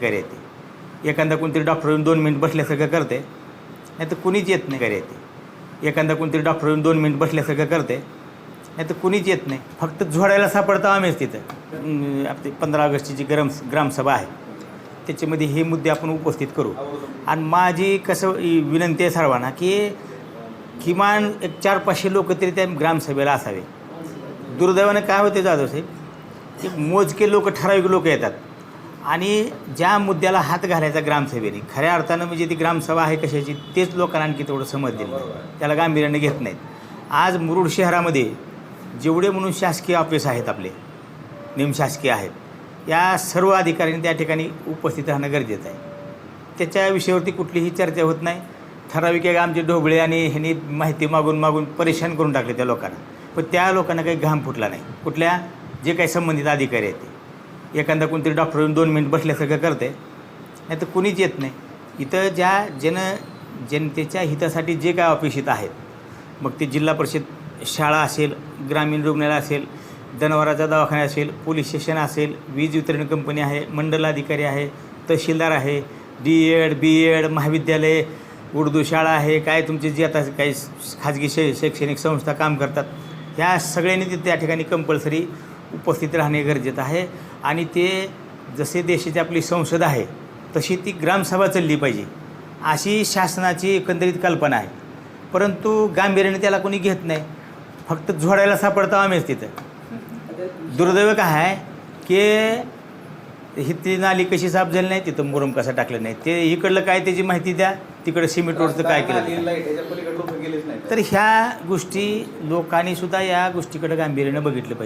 करे येते. एखादा कोणतरी डॉक्टर येऊन दोन मिनिट बसल्यासारखं करते नाही तर कुणीच येत नाही करे येते. एखादा कोणतरी डॉक्टर येऊन दोन मिनिट बसल्यासारखं करते नाही तर कुणीच येत नाही. फक्त झोडायला सापडतो आम्हीच तिथं. आपली पंधरा ऑगस्टची जी ग्राम ग्रामसभा आहे त्याच्यामध्ये हे मुद्दे आपण उपस्थित करू. आणि माझी कसं विनंती आहे सर्वांना की किमान एक चार पाचशे लोक तरी त्या ग्रामसभेला असावे. दुर्दैवानं काय होते जाधव साहेब? की मोजके लोक ठराविक लोक येतात. आणि ज्या मुद्द्याला हात घालायचा ग्रामसभेने खऱ्या अर्थानं म्हणजे ती ग्रामसभा आहे कशाची तेच लोकांना आणखी तेवढं समजलेलं नाही. त्याला गांभीर्याने घेत नाहीत. आज मुरुड शहरामध्ये जेवढे म्हणून शासकीय ऑफिस आहेत आपले निमशासकीय आहेत या सर्व अधिकाऱ्यांनी त्या ठिकाणी उपस्थित राहणं गरजेचं आहे. त्याच्या विषयावरती कुठलीही चर्चा होत नाही. ठराविक एक आमचे ढोबळे आणि ह्यांनी माहिती मागून मागून परेशान करून टाकले त्या लोकांना. पण त्या लोकांना काही घाम फुटला नाही. कुठल्या जे काही संबंधित अधिकारी आहेत ते. एखादा कोणतरी डॉक्टर येऊन दोन मिनिट बसल्यासारखं करते नाही तर कुणीच येत नाही. इथं ज्या जन जनतेच्या हितासाठी जे काय अपेक्षित आहेत मग ते जिल्हा परिषद शाळा असेल ग्रामीण रुग्णालय असेल जनावराचा दवाखाना असेल पोलीस स्टेशन असेल वीज वितरण कंपनी आहे मंडल अधिकारी आहे तहसीलदार आहे डी एड बी एड महाविद्यालय उर्दू शाळा आहे काय तुमचे जे आता काही खाजगी शै शैक्षणिक संस्था काम करतात ह्या सगळ्यांनी ते त्या ठिकाणी कंपल्सरी उपस्थित राहणे गरजेचं आहे. आणि ते जसे देशाची आपली संसद आहे तशी ती ग्रामसभा चालली पाहिजे. अशी शासनाची एकंदरीत कल्पना आहे. परंतु गांभीर्याने त्याला कोणी घेत नाही. फक्त झोडायला सापडतो आम्हीच तिथं. दुर्दैव काय आहे की ही ती नाली कशी साफ झाली नाही तिथं मुरम कसा टाकलं नाही. ते इकडलं काय त्याची माहिती द्या तिकडं सिमेंट रोडचं काय केलं. तर ह्या गोष्टी लोकांनी सुद्धा या गोष्टीकडे गांभीर्यानं बघितलं पाहिजे.